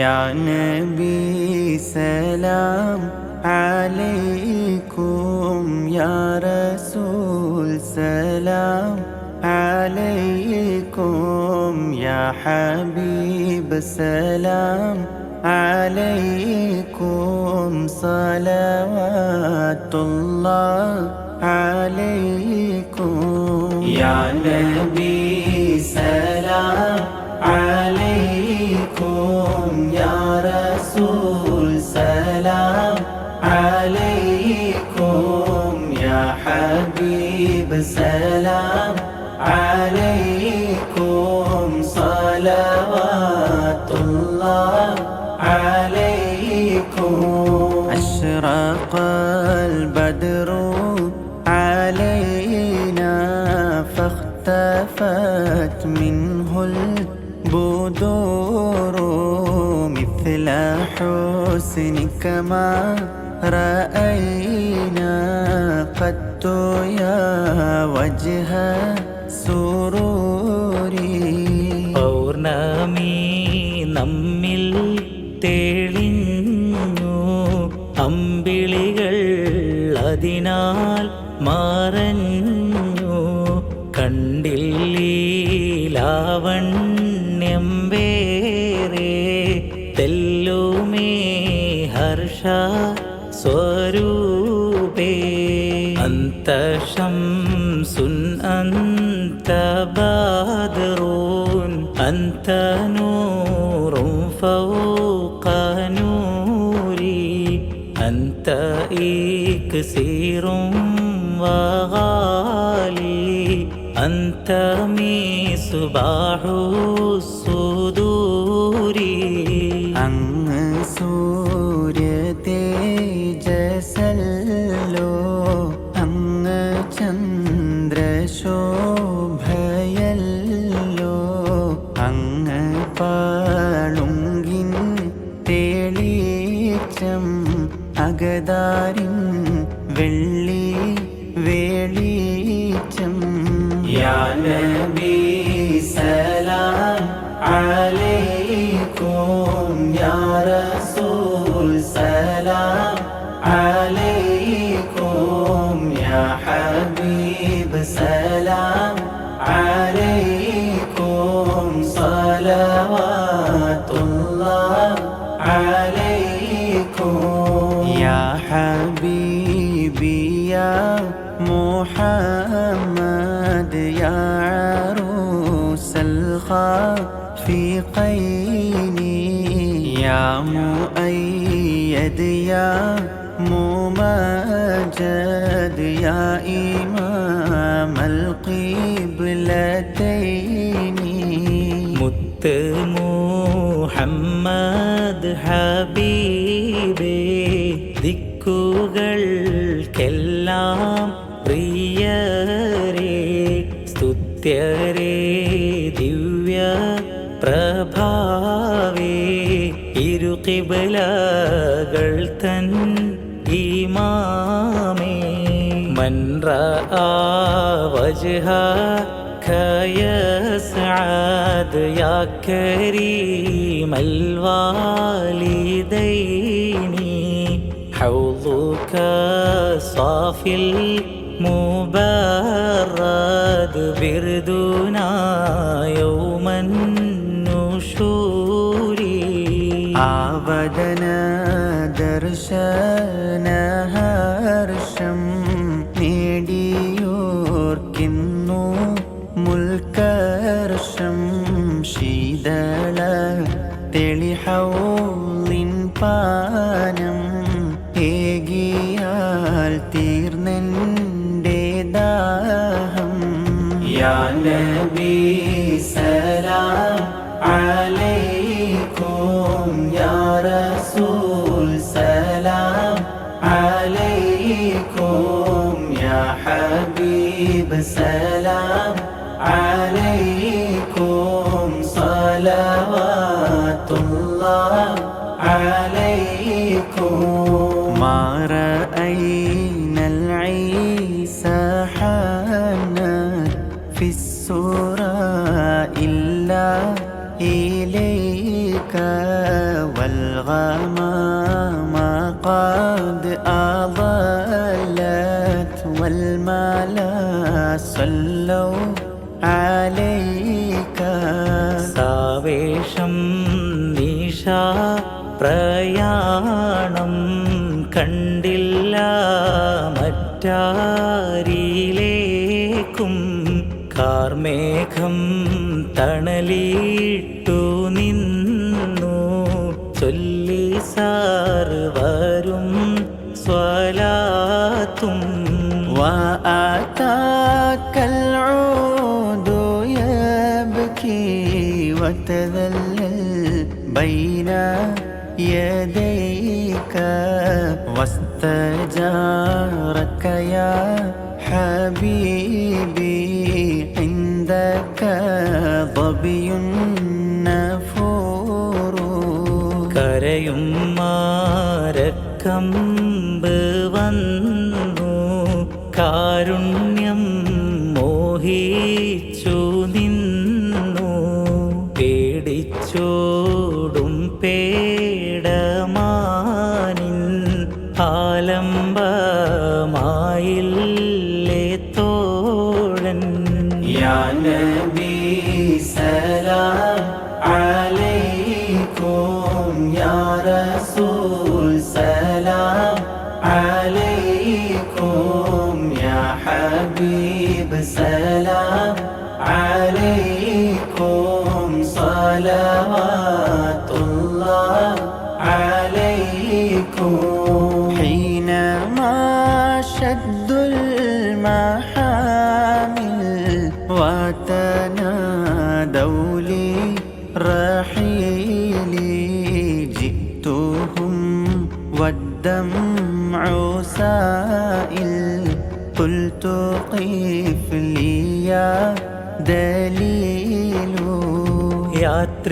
يا نبي سلام عليكم يا رسول سلام عليكم يا حبيب سلام عليكم صلوات الله عليكم. يا نبي البدور مثل حسنك ما رأينا قد يا وجه سروري स्वरूपे أنت شمس أنت بدر أنت نور فوق نوري أنت إكسير وغالي أنت مصباح الصور ഹബീബേ ദിക്കുകൾക്കെല്ലാം പ്രിയരേ സ്തുത്യരേ ദിവ്യ പ്രഭാവേ ഇരുകിബലകൾ തൻ ഈമാമേ മൻറ ആ വജ്ഹാ لك يا سعاد يا كريم الوالدين. حوضك صافي المبرد بردنا يوم النشور. عبدنا درسنا ربي سلام عليكم يا رسول سلام عليكم يا حبيب سلام. السورة إلا إليك الغمام قد أضلت والملا صلوا عليك സാവേഷം നിശ പ്രയാണം കണ്ടില്ല മറ്റാരിലേക്കും കാർമേഘം തണലിട്ടു ചൊല്ലി സാർവരും സ്വലാത്തും وآتاك العود يبكي وتذلل بين يديك واستجارك يا حبيبي عندك ظبي കരയും മാരക്കമ്പ് വന്നു. കാരുണ്യം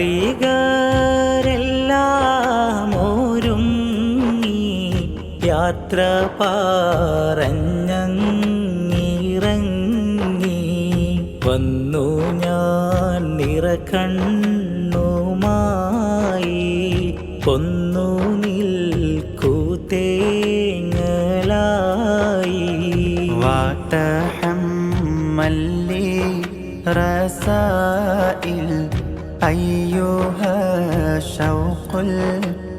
യാത്രികരെല്ലാം യാത്ര പറഞ്ഞിറങ്ങി വന്നു ഞാൻ നിറകണ്ണുമായി. കൊന്നു നിൽക്കൂത്തേങ്ങളായി വാട്ടഹം മല്ലി റസായിൽ أيها الشوق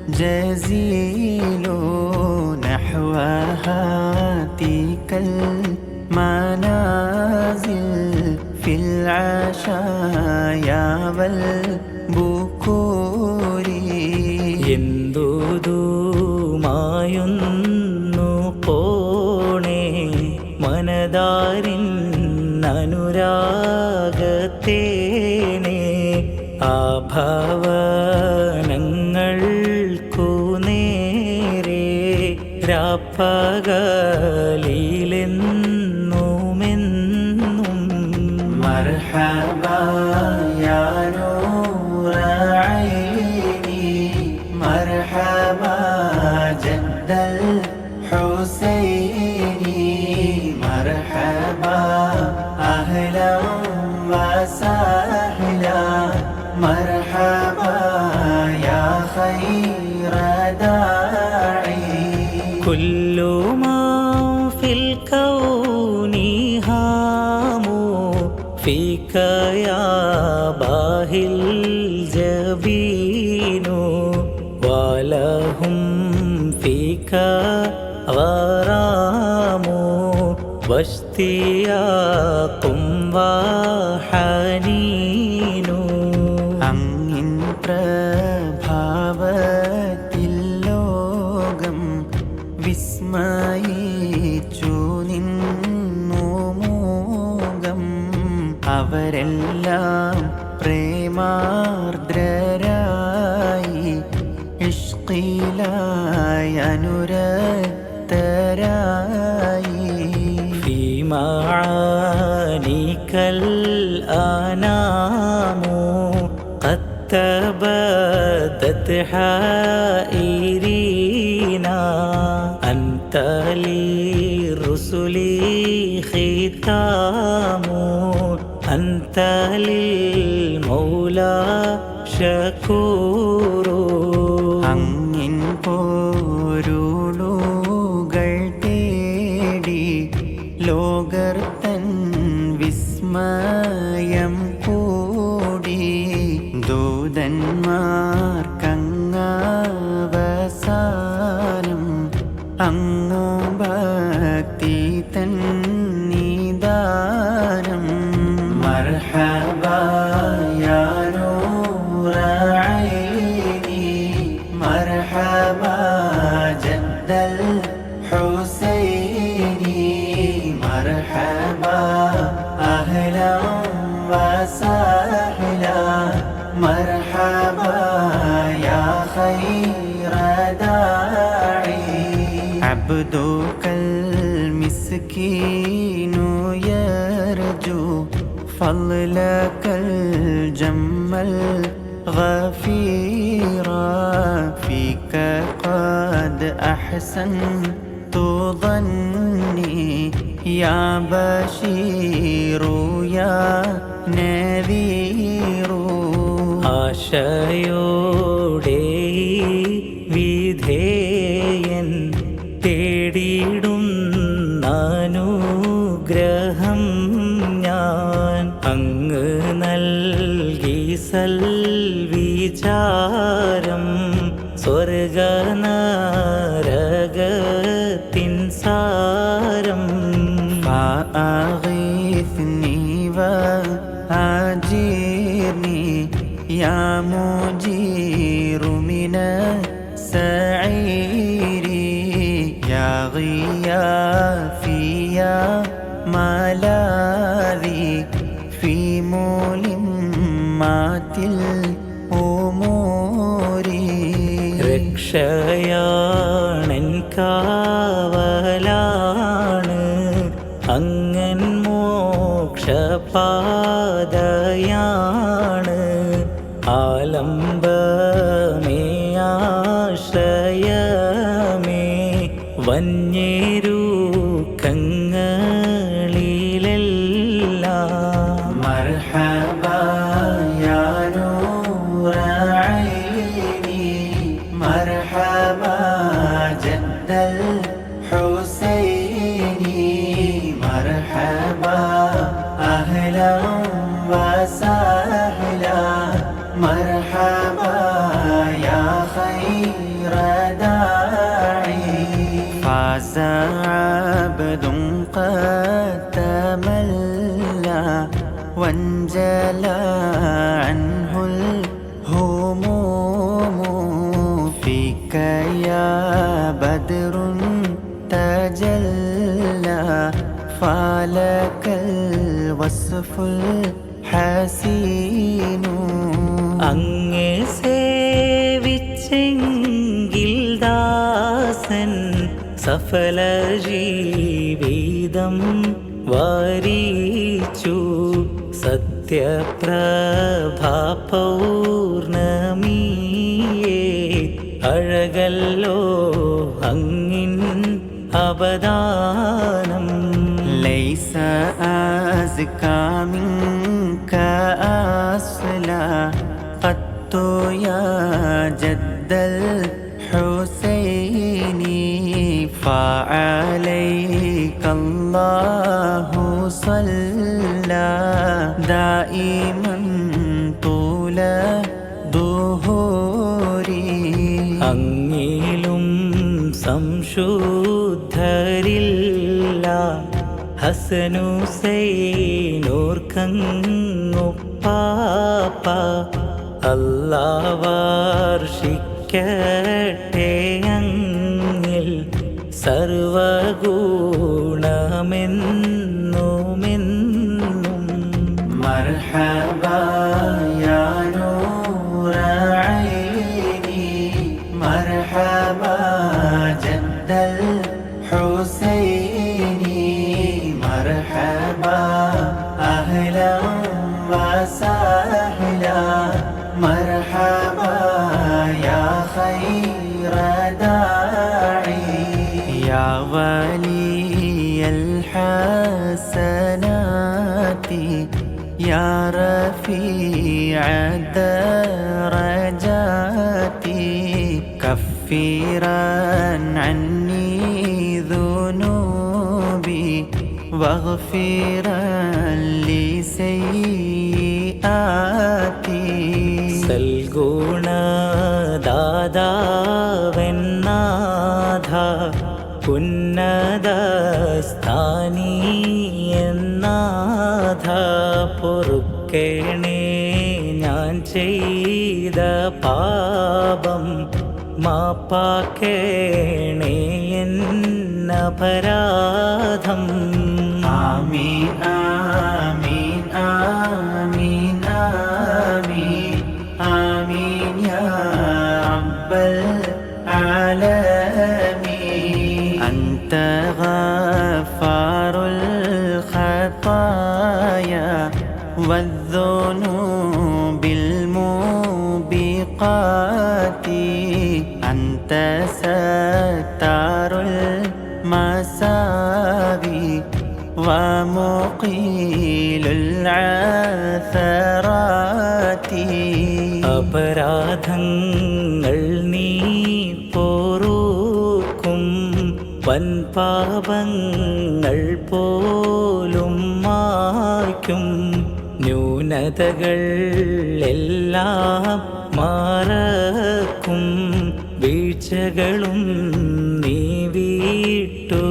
الجزيل نحو هاتيك المنازل في العشايا والبكور ആഭവനങ്ങൾക്കു നേരെ രാപ്പകലിലെന്നുമെന്നും വരാമോ വസ്തിയാക്കും വാഹനീ معانيك الأنام قد تبدت حائرينا. أنت للرسل ختام أنت للمولى شكور. And. عبدك المسكين يرجو فضلك الجم الغفيرا فيك قد أحسنت ظني يا بشير يا نذير ആശയോടെ തേടിയിടുന്നനുഗ്രഹം ഞാൻ അങ്ങ് നൽകി സൽവിചാരം സ്വർഗനരകത്തിൻ സാരം فأغثني وأجرني يا مجير من السعير يا غياثي يا ملاذي في ملمات الأمور രക്ഷയാണൻ കാവലാണ് അങ്ങൻ മോക്ഷപാതയാണ് ആലംബമേ ആശ്രയമേ വന്യരൂക്കങ്ങളിലെല്ലാം مرحبا فلك الوصف الحسين അങ്ങേ സേവിച്ചെങ്കിൽ ദാസൻ സഫല ജീവിതം വാരിച്ചു സത്യപ്രഭ പൗർണമിയേ അഴകല്ലോ അങ്ങിൻ അവദാനം ليس أزكى منك أصلا قدت يا جد الحسين فعليك الله ഹസനുസൈനോർക്കങ്ങുപ്പാപ്പ അല്ലാവർഷിക്കട്ടെ അങ്ങിൽ സർവഗുണമെന്നുമെന്നും خير داعي. يا ولي الحسنات يا رفيع الدرجات كفرا عني ذنوبي واغفرا لي سيئاتي ദാതാവെന്നാഥ ഉന്നത സ്ഥാനീയെന്നാഥ പൊറുക്കേണേ ഞാൻ ചെയ്ത പാപം മാപ്പാക്കേണേ എന്നപരാധം ആമീ الموبقات أنت ستار المساوي ومقيل العثرات അപരാധങ്ങൾ നീ പൊറുക്കും വൻപാപങ്ങൾ പോലും മായ്ക്കും ന്യൂനതകൾ എല്ലാം മാറക്കും വീഴ്ചകളും നീ വീട്ടു.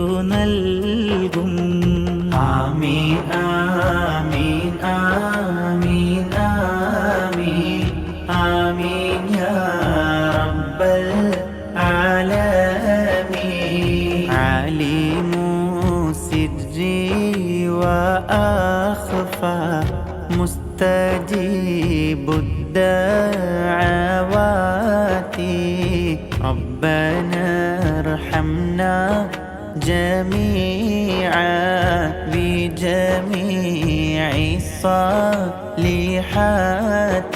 جميعا بجميع الصالحات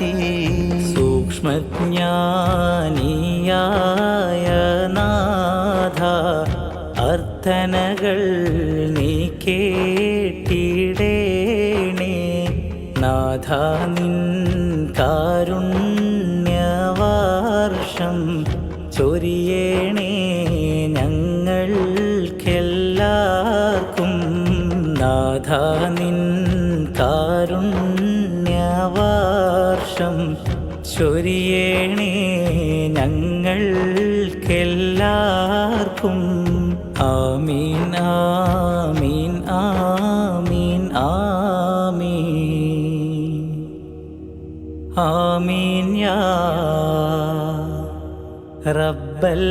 സൂക്ഷ്മജ്ഞാനിയായ നാഥ അർത്ഥനകൾ നീ കേട്ടിടേണേ നാഥ നിൻ കാരുണ്യവർഷം ചൊരിയേണേ നാഥ നിൻ കാരുണ്യവർഷം ചൊരിയേണേ ഞങ്ങൾക്കെല്ലാവർക്കും ആമീൻ ആമീൻ ആമീൻ ആമീൻ. ആമീൻ യാ റബ്ബൽ